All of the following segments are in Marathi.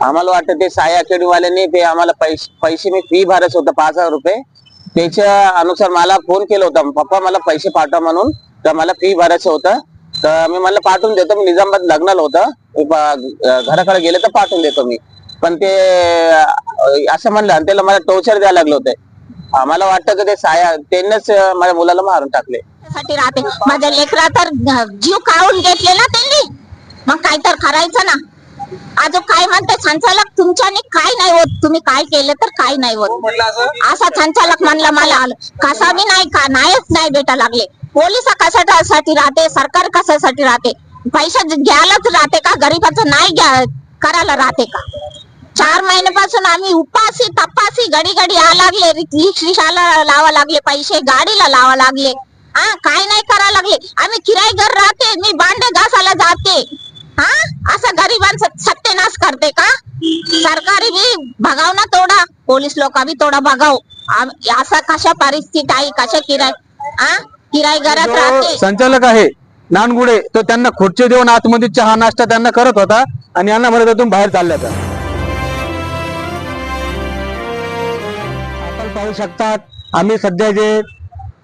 आम्हाला वाटतं ते साई अकॅडमीवाल्यांनी ते आम्हाला पैसे पैसे मी फी भरायचं होतं पाच हजार रुपये. त्याच्या अनुसार मला फोन केला होता पप्पा मला पैसे पाठवा म्हणून. तर मला फी भरायचं होतं. तर मी म्हणलं पाठवून देतो. मी निजामाबाद लग्नाला होतं. घराकडे गेले तर पाठवून देतो मी. पण ते असं म्हणलं आणि त्याला मला टोचर द्यायला लागलं होतं. आम्हाला वाटतं की ते साया त्यांनीच माझ्या मुलाला मारून टाकले. राहते. माझ्या लेकरा तर जीव काढून घेतले ना त्यांनी. मग काय तर करायचं ना. अजून काय म्हणते संचालक तुमच्याने काय नाही होत. तुम्ही काय केलं तर काय नाही होत. असं संचालक म्हणला मला आलं. कसा बी नाही का नाहीच नाही बेटा लागले. पोलीस कशासाठी राहते सरकार कशासाठी राहते? पैसा घ्यायलाच राहते का गरीबाचं नाही घ्या करायला राहते का? चार महिन्यापासून आम्ही उपासी तपासी घडी घडी या लागले रिक्षाला लावा लागले पैसे गाडीला लावा लागले. हा काय नाही करा लागले. आम्ही किराय घर राहते मी भांडे घासायला जाते. हा? असं गरिबांचं सत्यानाश करते का? सरकारी बी भगाव ना तोडा पोलीस लोक बी तोडा भगाव. असा कशा परिस्थिती आहे? कशा किराय हा किराय घरात राहते. संचालक आहे नानगुडे तो त्यांना खुर्ची देऊन आतमध्ये चहा नाश्ता त्यांना करत होता आणि यांना म्हणत होता, तुम्ही बाहेर चालल्या का आपण पाहू शकतात आम्ही सध्या जे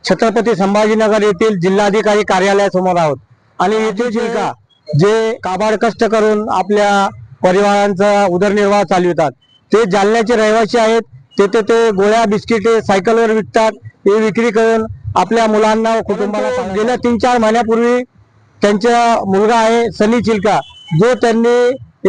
छत्रपती संभाजीनगर येथील जिल्हाधिकारी कार्यालयासमोर आहोत. आणि येथे जे का जे काबाड कष्ट करून आपल्या परिवारांचा उदरनिर्वाह चालवितात ते जालन्याचे रहिवासी आहेत. तेथे ते गोळ्या बिस्किटे सायकलवर विकतात. हे विक्री करून आपल्या मुलांना व कुटुंबाला. गेल्या तीन चार महिन्यापूर्वी त्यांचा मुलगा आहे सनी चिल्का. जो त्यांनी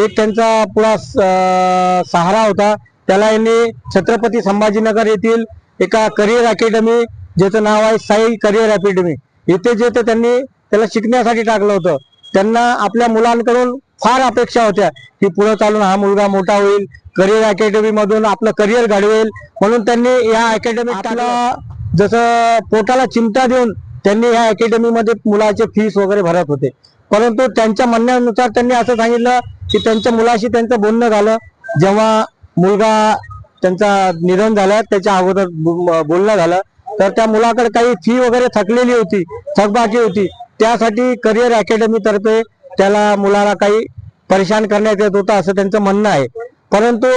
एक त्यांचा अं, सहारा होता. त्याला यांनी छत्रपती संभाजीनगर येथील एका करिअर अकॅडमी ज्याचं नाव आहे साई करिअर अकॅडमी इथे जे ते त्यांनी त्याला शिकण्यासाठी टाकलं होतं. त्यांना आपल्या मुलांकडून फार अपेक्षा होत्या की पुढे चालून हा मुलगा मोठा होईल करिअर अकॅडमी मधून आपलं करिअर घडवेल. म्हणून त्यांनी या अकॅडमीत टाकला. जसं पोटाला चिमटा देऊन त्यांनी या अकॅडमी मध्ये मुलाचे फीस वगैरे भरत होते. परंतु त्यांच्या म्हणण्यानुसार त्यांनी असं सांगितलं की त्यांच्या मुलाशी त्यांचं बोलणं झालं. जेव्हा मुलगा त्यांचा निधन झालं त्याच्या अगोदर बोलणं झालं तर त्या मुलाकडे काही फी वगैरे थकलेली होती थकबाकी होती. त्यासाठी करिअर अकॅडमीतर्फे त्याला मुलाला काही परेशान करण्यात येत होतं असं त्यांचं म्हणणं आहे. परंतु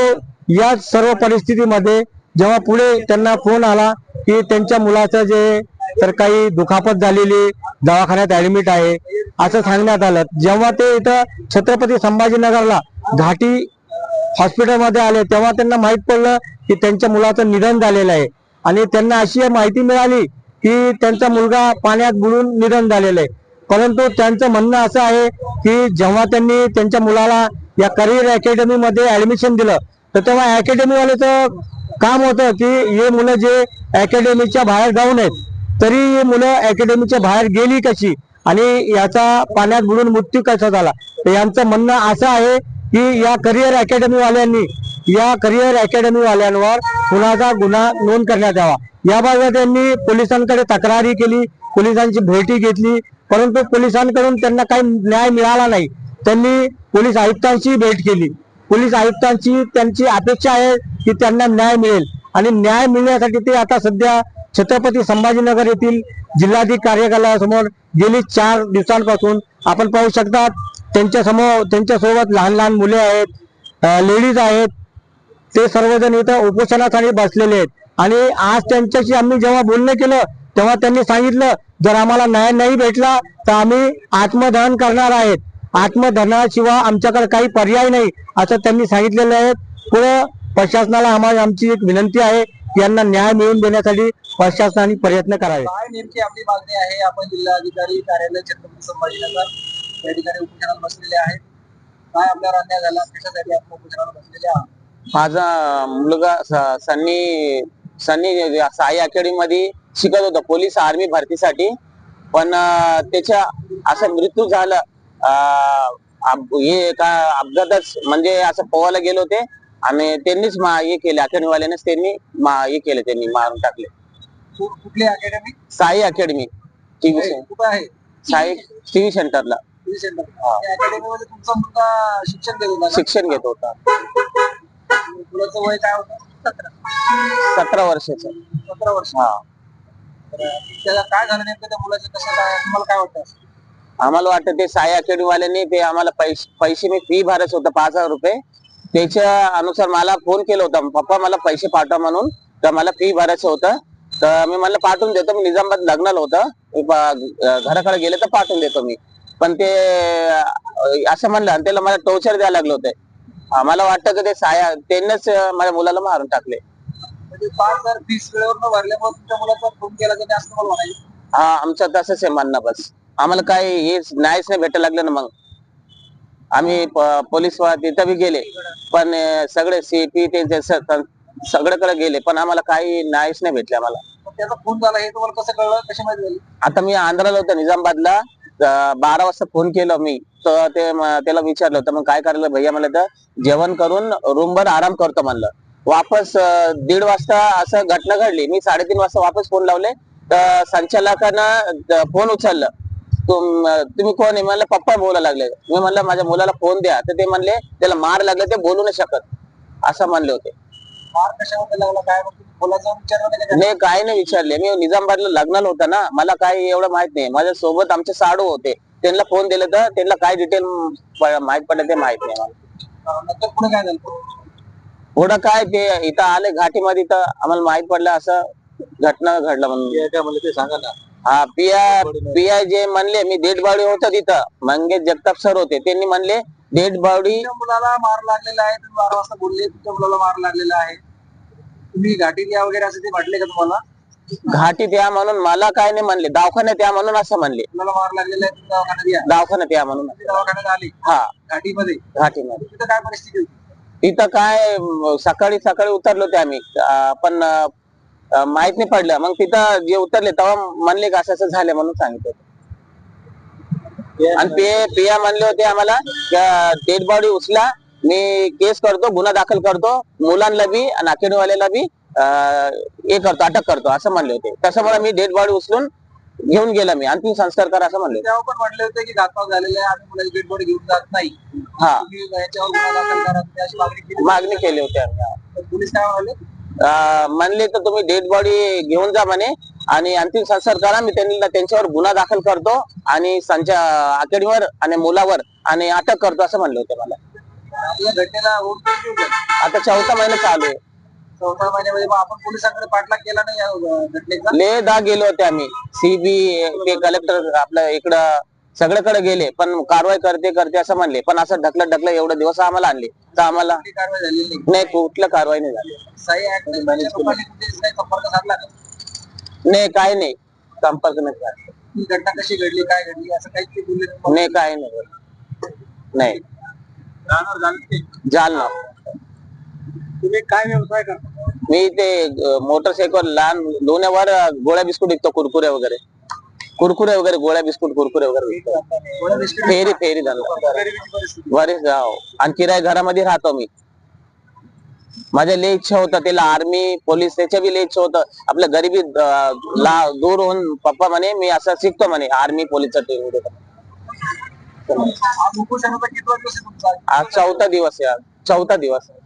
या सर्व परिस्थितीमध्ये जेव्हा पुढे त्यांना फोन आला की त्यांच्या मुलाचं जे तर काही दुखापत झालेली दवाखान्यात ऍडमिट आहे असं सांगण्यात आलं. जेव्हा ते इथं छत्रपती संभाजीनगरला घाटी हॉस्पिटलमध्ये आले तेव्हा त्यांना माहीत पडलं की त्यांच्या मुलाचं निधन झालेलं आहे. आणि त्यांना अशी माहिती मिळाली की त्यांचा मुलगा पाण्यात बुडून निधन झालेलं आहे. परंतु त्यांचं म्हणणं असं आहे की जेव्हा त्यांनी त्यांच्या मुलाला या करिअर अकॅडमीमध्ये ॲडमिशन ऍडमिशन दिलं तर तेव्हा अकॅडमीवाल्याचं काम होतं की हे मुलं जे अकॅडमीच्या बाहेर जाऊ नयेत तरी ही मुलं अकॅडमीच्या बाहेर गेली कशी आणि याचा पाण्यात बुडून मृत्यू कसा झाला? तर यांचं म्हणणं असं आहे की या करिअर अकॅडमीवाल्यांनी या करिअर अकॅडमी वाल्यांवर कुणाचा गुन्हा नोंद करण्यात यावा? याबाबत त्यांनी पोलिसांकडे तक्रारी केली पोलिसांची भेटी घेतली परंतु पोलिसांकडून त्यांना काही न्याय मिळाला नाही. त्यांनी पोलीस आयुक्तांची भेट केली. पोलीस आयुक्तांची त्यांची अपेक्षा आहे की त्यांना न्याय मिळेल. आणि न्याय मिळण्यासाठी ते आता सध्या छत्रपती संभाजीनगर येथील जिल्हाधिकारी कार्यालयासमोर गेली चार दिवसांपासून. आपण पाहू शकतात त्यांच्यासमोर त्यांच्यासोबत लहान लहान मुले आहेत लेडीज आहेत ते सर्वजण इथं उपोषणासाठी बसलेले आहेत. आणि आज त्यांच्याशी आम्ही जेव्हा बोलणं केलं तेव्हा त्यांनी सांगितलं जर आम्हाला न्याय नाही भेटला तर आम्ही आत्मदहन करणार आहेत. आत्मदहनाशिवाय आमच्याकडे काही पर्याय नाही असं त्यांनी सांगितलेलं आहे. पुढे प्रशासनाला आम्हाला आमची एक विनंती आहे यांना न्याय मिळवून देण्यासाठी प्रशासनाने प्रयत्न करावे. काय नेमकी आपली मागणी आहे? आपण जिल्हाधिकारी कार्यालय छत्रपती संभाजीनगर या ठिकाणी उपोषणाला बसलेले आहेत. काय आपल्यावर अन्याय झाला? कशासाठी आपण उपोषणाला बसलेले आहात? माझा मुलगा स- सन्नी सन्नी साई अकॅडमी मध्ये शिकत होता पोलीस आर्मी भरतीसाठी. पण त्याच्या असं मृत्यू झाला. हे का अपघातच म्हणजे असं पोहायला गेले होते. आणि त्यांनीच मा- हे केले अकॅडमीवाल्यानेच त्यांनी हे केले त्यांनी मारून टाकले. कुठली academy? Sai academy TV Sai TV सेंटरला? शिक्षण घेत होता. मुलाचं वय काय होतं? सतरा. सतरा वर्षाचं. सतरा वर्ष. हा. तर त्याला काय झालं नेमकं त्या मुलाचं? कसं काय? तुम्हाला काय वाटतं? आम्हाला वाटतं ते साई अकॅडमी वाल्यांनी ते आम्हाला पैसे पैसे मी फी भरायचं होतं पाच हजार रुपये. त्याच्या अनुसार मला फोन केला होता. पप्पा मला पैसे पाठवा म्हणून. तर मला फी भरायचं होतं. तर मी म्हणलं पाठवून देतो. मी निजामाबाद लग्नाला होतं. मी प- घराकडे गेले तर पाठवून देतो मी. पण ते अं, असं म्हणलं आणि त्याला मला टोचर द्यायला लागलं होतं. आम्हाला वाटतं की ते साया त्यांनीच माझ्या मुलाला मारून टाकले. म्हणजे पाच हजार फीस वेळेवर न भरल्यामुळे तुमच्या मुलाचा फोन केला तर जास्त मला म्हणायचं? हा आमचं तसंच आहे म्हणणं बस. आम्हाला काही हेच न्यायच नाही भेटायला लागलं ना मग. आम्ही पोलीस तिथं बी गेले. पण सगळे सीपी ते सगळ्याकडे गेले. पण आम्हाला काही न्यायच नाही भेटले आम्हाला. त्याचा फोन झाला हे तुम्हाला कसं कळलं? कशी माहिती झाली? आता मी आंध्राला होतो निजामाबादला. बारा वाजता फोन केला मी. तर ते त्याला विचारलं होतं मग काय करायला? भैया म्हणलं तर जेवण करून रूमवर आराम करतो म्हणलं. वापस दीड वाजता असं घटना घडली. मी साडेतीन वाजता वापस फोन लावले. तर संचालकानं फोन उचललं. तुम्ही कोण आहे? म्हणलं पप्पा बोलायला लागले. मी म्हणलं माझ्या मुलाला फोन द्या. तर ते म्हणले त्याला मार लागले ते बोलू नाही शकत. असं म्हणले होते. कशामध्ये लागला? काय बोलायचं नाही काही नाही विचारले. मी निजामाबादला लग्नाला होता ना. मला काही एवढं माहीत नाही. माझ्या सोबत आमचे साडू होते. त्यांना फोन दिले तर त्यांना काय डिटेल माहीत पडलं ते माहीत नाही मला. अं, नंतर पुढे काय झालं? पुढं काय ते इथं आले घाटीमध्ये तर आम्हाला माहीत पडलं असं घटना घडलं म्हणून. काय म्हणलं ते सांगा ना. हा पिया पिया जे म्हणले मी बॉडी होतं तिथं. मंगेश जगताप सर होते. त्यांनी म्हणले डेड बॉडी. मुलाला मार लागलेला आहे तुम्ही बारा वाजता बोलले तुमच्या मुलाला मार लागलेला आहे. तुम्ही घाटीत या वगैरे असं ते म्हटले का तुम्हाला? घाटीत या म्हणून मला काय नाही म्हणले दवाखान्यात या म्हणून असं म्हणले. मुलाला मार लागलेला आहे तुम्ही दवाखान्यात या. दवाखान्यात या म्हणून. तुम्ही दवाखान्यात आले. हा. घाटीमध्ये. घाटीमध्ये. तिथं काय परिस्थिती होती? तिथं काय अं, सकाळी सकाळी उतरलो होते आम्ही. अं, पण अं, माहीत नाही पडलं. मग तिथं जे उतरले तेव्हा म्हणले का असं असं झालं म्हणून सांगितलं. आणि पे पिया म्हणले होते आम्हाला डेड बॉडी उचला मी केस करतो गुन्हा दाखल करतो मुलांना बी आणि अकेडमीवाल्याला बी हे करतो अटक करतो असं म्हणले होते. त्याच्यामुळे मी डेड बॉडी उचलून घेऊन गेला मी. अंतिम संस्कार करा असं म्हणले होते. तेव्हा पण म्हटले होते की घातपात झालेला आहे आम्ही डेड बॉडी घेऊन जात नाही. हा. याच्यावर मागणी केली. होती पोलीस काय म्हणाले? म्हणले तर तुम्ही डेड बॉडी घेऊन जा म्हणे. आणि अंतिम संस्कार करा मी त्यांना त्यांच्यावर गुन्हा दाखल करतो आणि संच्या अकॅडमीवर आणि मुलावर आणि अटक करतो असं म्हणले होते मला. घटनेला? आता चौथा महिना चालू आहे. चौथा महिन्यामध्ये मग आपण पोलिसांकडे पाठलाग केला नाही या अं, घटनेचा? ले दा गेलो होते आम्ही. सीबी कलेक्टर आपल्या इकडं सगळीकडे गेले पण कारवाई करते करते असं म्हणले. पण असं ढकलत ढकलत एवढे दिवस आम्हाला आणले. तर आम्हाला कुठली कारवाई झालेली नाही नाही कुठलं कारवाई नाही झाली. साई ऍक्ट संपर्क साधला नाही काय नाही. संपर्क नाही झाला. ही घटना कशी घडली काय घडली असं काही ते बोलले? नाही काय नाही. नाही. झालं ते. जालना तुम्ही काय व्यवसाय करता? मी ते मोटरसायकल लहान लोण्यावर गोळ्या बिस्कुट विकतो कुरकुरे वगैरे. कुरकुरे वगैरे गोळ्या बिस्कुट कुरकुरे वगैरे विकतो. फेरी फेरी परिस्थिती बरेच जाव आणि किराय घरामध्ये राहतो मी. माझ्या लय इच्छा होतं त्याला आर्मी पोलीस त्याच्या बी लय इच्छा होतं. आपल्या गरिबी ला दूर होऊन पप्पा म्हणे मी असं शिकतो म्हणे आर्मी पोलीसचा ट्रेनिंग देतो. आज उपोषणाचा किती दिवस आहे तुमचा आज चौथा दिवस आहे आज चौथा दिवस. आहे.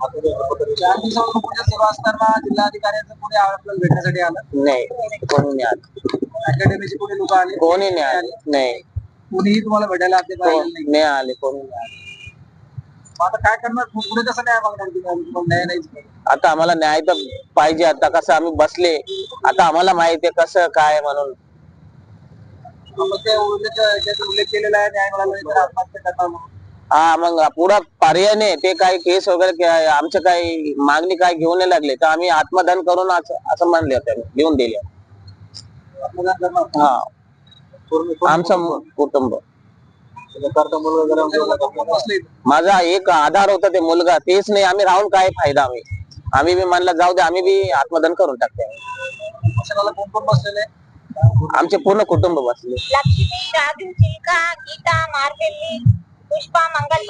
चार दिवसावर उपोषण सुरू असताना जिल्हाधिकाऱ्यांचं पुढे आपल्याला भेटण्यासाठी आलं नाही कोणी नाही आलं अकॅडमीचे पुढे लोक आले कोणी नाही आले नाही. कुणीही तुम्हाला भेटायला नाही नाही आले कोणी नाही आले. आता काय करणार? पुढे कसं न्याय मागणार तुम्ही तुम्हाला न्याय नाही आता आम्हाला न्याय तर पाहिजे. आता कसं आम्ही बसले. आता आम्हाला माहिती आहे कसं काय म्हणून. मग ते उल्लेख ज्याचा उल्लेख केलेला आहे न्याय मिळाला नाही तर आत्महत्या करणार म्हणून. हा मग पुढं पर्याय नाही. ते काही केस वगैरे काय आमच्या काही मागणी काय घेऊन नाही लागले. तर आम्ही आत्मदान करून असं असं म्हणले होते घेऊन दिले. करणार? हा. पूर्ण आमचं कुटुंब करता मुलगा जरा बसले माझा एक आधार होता ते मुलगा. तेच नाही आम्ही राहून काय फायदा आम्ही? आम्ही बी म्हणलं जाऊ दे आम्ही बी आत्मदान करून टाकते. आमचे पूर्ण कुटुंब बसले. लक्ष्मी राजू चिल्का गीता मार्केली पुष्पा मंगल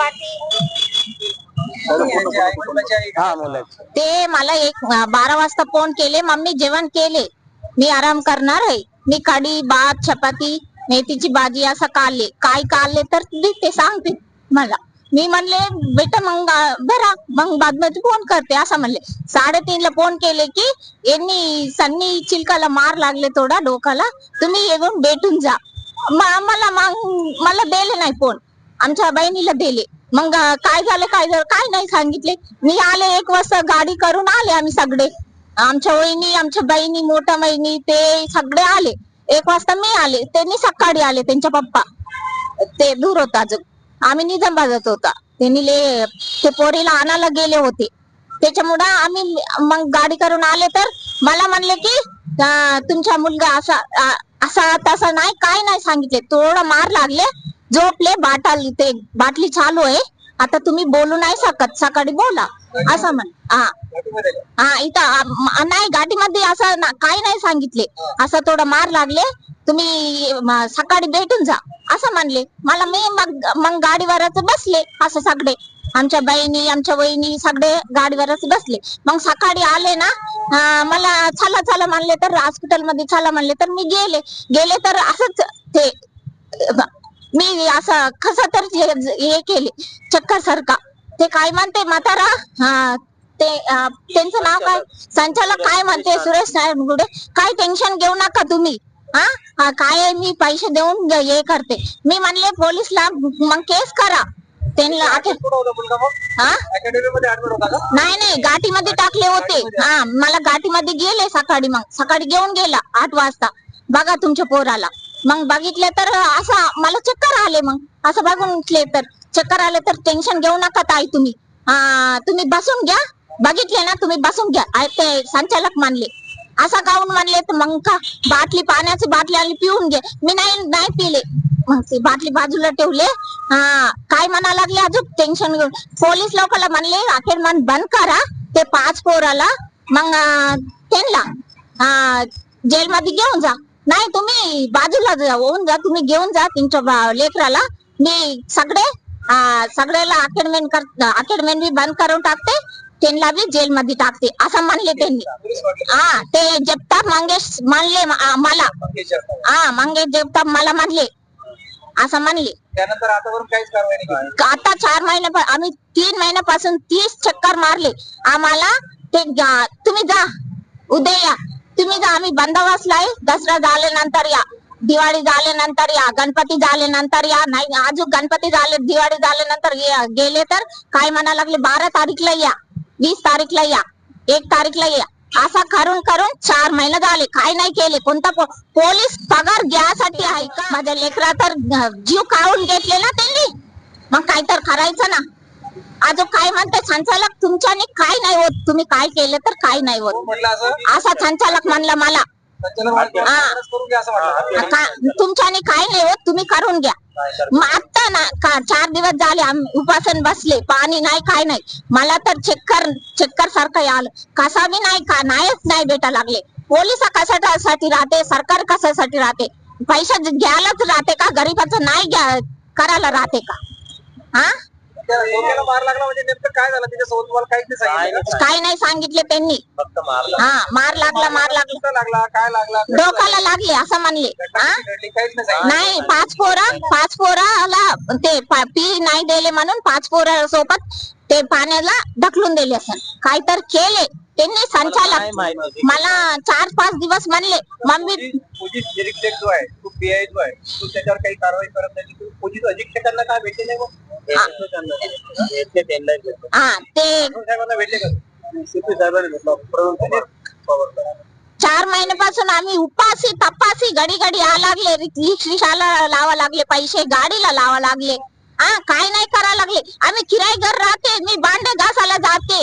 ते मला एक बारा वाजता फोन केले. मम्मी जेवण केले. मी आराम करणार आहे. मी कढी भात चपाती मेथीची भाजी असं काले. काय काले तर ते सांगते मला. मी म्हणले बेटा मग अं, बरा मग बादमध्ये फोन करते असं म्हणले. साडेतीनला फोन केले की यांनी सन्नी चिलकाला मार लागले थोडा डोकाला तुम्ही येऊन भेटून जा. मला मग मला दिले नाही फोन आमच्या बहिणीला दिले. मग काय झालं काय झालं काय नाही सांगितले. मी आले एक वाजता गाडी करून आले आम्ही सगळे. आमच्या वहिनी आमच्या बहिणी मोठ्या बहिणी ते सगळे आले. एक वाजता मी आले त्यांनी सकाळी आले त्यांच्या पप्पा. ते दूर होता अजून. आम्ही निजामाबादत होता. त्यांनी ले ते पोरीला आणायला गेले होते. त्याच्यामुळं आम्ही मग गाडी करून आले तर मला म्हणले की तुमचा मुलगा असा असा तसा नाही काय नाही सांगितले. थोडं मार लागले. झोपले बाटल ते बाटली चालू आहे. आता तुम्ही बोलू नाही शकत. सकाळी बोला. असं म्हण हा. हा इथं नाही गाडीमध्ये असं काही नाही सांगितले. असं थोडं मार लागले. तुम्ही सकाळी भेटून जा असं म्हणले. मला मी मग मग गाडीवरच बसले असं सगळे. आमच्या बहिणी आमच्या वहिनी सगळे गाडीवरच बसले. मग सकाळी आले ना मला चला चला म्हणले तर हॉस्पिटलमध्ये चला म्हणले तर मी गेले. गेले तर असंच ते मी असं कस तर हे केले. चक्कर सारखा. ते काय म्हणते म्हातारा? हा ते त्यांचं नाव काय? संचालक काय म्हणते? सुरेश नारायण गुडे काय टेन्शन घेऊ नका तुम्ही. हा? काय मी पैसे देऊन हे करते. मी म्हणले पोलीसला मग केस करा. त्यांना हा? नाही नाही. गाठीमध्ये टाकले होते. हा मला गाठीमध्ये गेले सकाळी मग. सकाळी घेऊन गेला आठ वाजता. बघा तुमच्या पोराला. मग बघितले तर असं मला चक्कर आले मग. असं बघून तर. चक्कर आले तर टेन्शन घेऊ नका ताई तुम्ही. हा तुम्ही बसून घ्या. बघितले ना तुम्ही बसून घ्या. ते संचालक मानले. असं काऊन मानले तर मग का? बाटली पाण्याची बाटली आणि पिऊन घे. मी नाही नाही पिले. मग ती बाटली बाजूला ठेवले. हा काय म्हणा लागले अजून? टेन्शन घेऊन. पोलीस लोकांना म्हणले अखेर मन बंद करा. ते पाच पोराला. मग त्यांना जेलमध्ये घेऊन जा. नाही तुम्ही बाजूला जा. होऊन जा. तुम्ही घेऊन जा तुमच्या लेकराला. मी सगळे सगळ्याला अकेडमेंट कर अकेडमेंट बी बंद करून टाकते. त्यांना बी जेलमध्ये टाकते असं म्हणले त्यांनी. हा ते जगताप मंगेश म्हणले मला. हा मंगेश जगताप मला म्हणले असं म्हणले त्यानंतर आतावरून काहीच कारवाई नाही केली. आता चार महिन्या आम्ही तीन महिन्यापासून तीस चक्कर मारले. आम्हाला ते तुम्ही जा उद्या या. तुम्ही जा आम्ही बंदोबस्तला आहे दसरा झाल्यानंतर या. दिवाळी झाल्यानंतर या. गणपती झाल्यानंतर या. नाही अजून गणपती झाले दिवाळी झाल्यानंतर या गेले तर काय म्हणा लागले? बारा तारीखला या. वीस तारीखला या. एक तारीखला या. असा करून करून चार महिने झाले. काय नाही केले. कोणता पो- पोलीस पगार घ्यासाठी आहे. का माझ्या लेकरा तर जीव काढून घेतले ना त्यांनी. मग काय तर करायचं ना. अजून काय म्हणते संचालक तुमच्याने काय नाही होत. तुम्ही काय केलं तर काय नाही होत. असा संचालक म्हणला मला. हा. "खरंच करून घ्या असं म्हटलं का- तुमच्याने काय नाही होत तुम्ही करून घ्या. मग आता ना का चार दिवस झाले आम्ही उपासन बसले पाणी नाही काय नाही. मला तर चक्कर चक्कर सारखं आलं कसा बी नाही का नाहीच नाही भेटा लागले. पोलीस कशासाठी राहते सरकार कशासाठी राहते? पैसा घ्यायलाच राहते का गरीबाचं नाही घ्या करायला राहते का? हा? डोक्याला मार लागला म्हणजे नेमकं काय झालं त्याच्यासोबत तुम्हाला काहीच नाही सांगितलं का? काय नाही सांगितले त्यांनी. फक्त मारला हा मार लागला मार लागला कुठं लागला काय लागला कसं डोक्याला लागले? असं म्हणले? हा? घडली, काहीच नाही सांगितलं. नाही पाच पोरा पाच पोराला ते पा- पी नाही दिले म्हणून पाच पोरा सोबत ते पाण्याला ढकलून दिले असं. काय तर केले. त्यांनी संचालक मला चार पाच दिवस म्हणले मम्मी पोलीस निरीक्षक जो आहे तो पीआय जो आहे तो त्याच्यावर काही कारवाई करत नाही. तुम्ही पोलीस अधीक्षकांना काय भेटले नाही मग? हा. ते प्रभू साहेबांना भेटले का? सीपी साहेबांना भेटला. प्रवीण पवार चार महिन्यापासून आम्ही उपासी तपासी घडी घडी या लागले रिक्षाला लावा लागले पैसे गाडीला लावा लागले. हा काय नाही करा लागले. आम्ही किराय घर राहते मी भांडे घासायला जाते.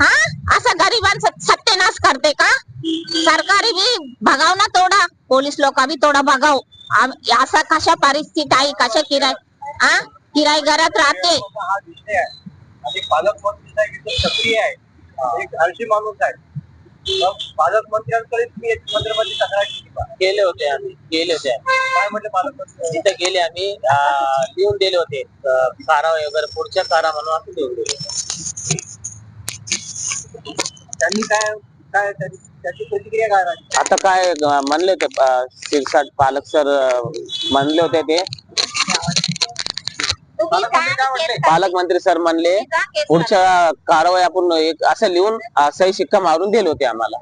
हा असं गरिबांचं सत्यानाश करते का? सरकारी बी भगाव ना तोडा पोलीस लोक बी भगाव आम- असा कशा परिस्थिती आहे कशा किराय हा किराय घरात राहते. हा पालकमंत्री सक्रिय आहे. एक माणूस आहे. पालकमंत्र्यांकडे तक्रार केली गेले होते आम्ही गेले होते काय म्हटलं पालकमंत्री तिथे गेले आम्ही लिहून दिले होते. कारा वगैरे पुढच्या कारा म्हणून असं लिहून दिले. त्यांनी काय काय त्याची त्याची प्रतिक्रिया काय राहिली? आता काय अं, म्हणले ते अं, शिरसाट पालक सर म्हणले होते ते. तुम्ही पालकमंत्री काय काय म्हणले? पालकमंत्री सर म्हणले पुढच्या कारवाई आपण एक असं लिहून अं, सही शिक्का मारून दिले होते आम्हाला.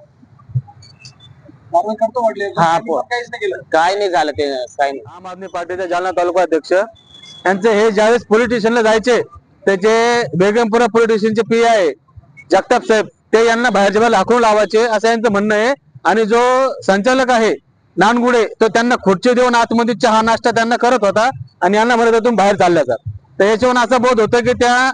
कारवाई करतो म्हटले पण हा, त्यांनी पो- पण काहीच नाही केलं. काय नाही झालं ते काही नाही. आम आदमी पार्टीचे जालना तालुका अध्यक्ष यांचे हे ज्यावेळेस पोलीस स्टेशनला जायचे त्याचे बेगमपुरा पोलीस स्टेशनचे पी आहे जगताप साहेब ते यांना बाहेरच्या बाहेर हाकून लावायचे असं यांचं म्हणणं आहे. आणि जो संचालक आहे नानगुडे तो त्यांना खुर्ची देऊन आतमध्ये चहा नाश्ता त्यांना करत होता आणि यांना म्हणत होता, बाहेर चालल्या तर याच्यावरून असा बोध होतं की त्या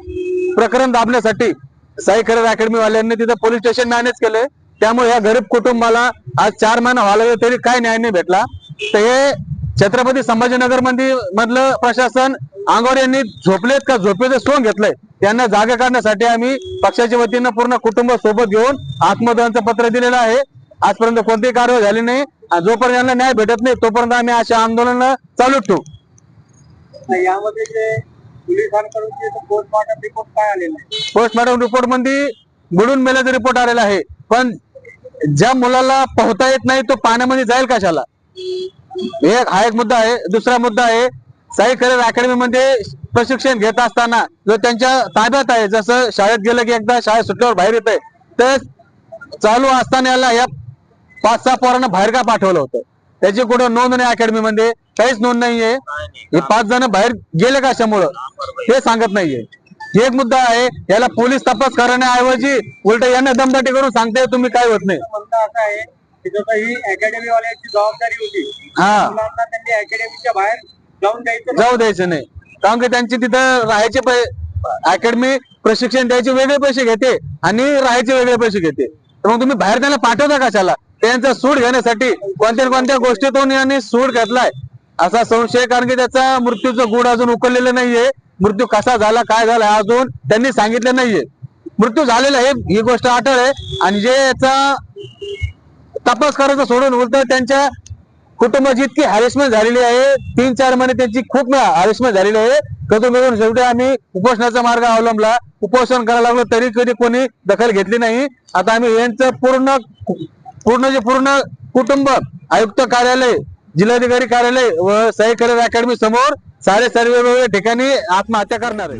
प्रकरण दाबण्यासाठी साई खरं अकॅडमी वाल्यांनी तिथं पोलीस स्टेशन मॅनेज केले त्यामुळे या गरीब कुटुंबाला आज चार महिना व्हायला तरी काय न्याय नाही भेटला. तर हे छत्रपती संभाजीनगरमध्ये मधलं प्रशासन अंगोर यांनी झोपलेत का? झोपेचं सोंग घेतलंय. त्यांना जागा काढण्यासाठी आम्ही पक्षाच्या वतीनं पूर्ण कुटुंब सोबत घेऊन आत्मदानाचं पत्र दिलेलं आहे. आजपर्यंत कोणतीही कारवाई झाली नाही आणि जोपर्यंत यांना न्याय भेटत नाही तोपर्यंत आम्ही अशा आंदोलन चालू ठेवू. यामध्ये पोस्टमॉर्टम रिपोर्ट काय आलेला आहे? पोस्टमॉर्टम रिपोर्टमध्ये बुडून मेल्याचा रिपोर्ट आलेला आहे. पण ज्या मुलाला पोहता येत नाही तो पाण्यामध्ये जाईल कशाला? एक हा एक मुद्दा आहे. दुसरा मुद्दा आहे साई करिअर अकॅडमीमध्ये प्रशिक्षण घेत असताना जो त्यांच्या ताब्यात आहे जसं शाळेत गेलं की एकदा शाळेत सुटल्यावर बाहेर येत आहे तर चालू असताना याला या पाच सहा पोरांना बाहेर का पाठवलं होतं? त्याची कुठं नोंद नाही अकॅडमीमध्ये काहीच नोंद नाहीये. हे पाच जण बाहेर गेले कशामुळं हे सांगत नाहीये. एक मुद्दा आहे याला पोलीस तपास करण्याऐवजी उलट यांना दमदाटी करून सांगते तुम्ही काय होत नाही? ही अकॅडमी वाल्याची जबाबदारी होती. हा. मुलांना त्यांनी अकॅडमीच्या बाहेर जाऊन द्यायचं जाऊ द्यायचं नाही. कारण की त्यांची तिथं राहायचे अकॅडमी प्रशिक्षण द्यायचे वेगळे पैसे घेते आणि राहायचे वेगळे पैसे घेते. तर मग तुम्ही बाहेर त्यांना पाठवता कशाला? त्यांचा सूड घेण्यासाठी कोणत्या न कोणत्या गोष्टीतून यांनी सूड घेतलाय? असा संशय कारण की त्याचा मृत्यूचं गुण अजून उकललेलं नाहीये. मृत्यू कसा झाला काय झाला हे अजून त्यांनी सांगितलं नाहीये. मृत्यू झालेला आहे ही गोष्ट अटळ आहे. आणि जे याचा तपास करायचं सोडून उलट त्यांच्या कुटुंबाची इतकी हॅरेसमेंट झालेली आहे. तीन चार महिने त्यांची खूप हॅरेसमेंट झालेली आहे. कधी मिळून शेवटी आम्ही उपोषणाचा मार्ग अवलंबला. उपोषण करायला लागलो तरी कधी कोणी दखल घेतली नाही. आता आम्ही यांचं पूर्ण पूर्ण जे पूर्ण कुटुंब आयुक्त कार्यालय जिल्हाधिकारी कार्यालय व सही करिअर अकॅडमी समोर सारे सर्व ठिकाणी आत्महत्या करणार आहे.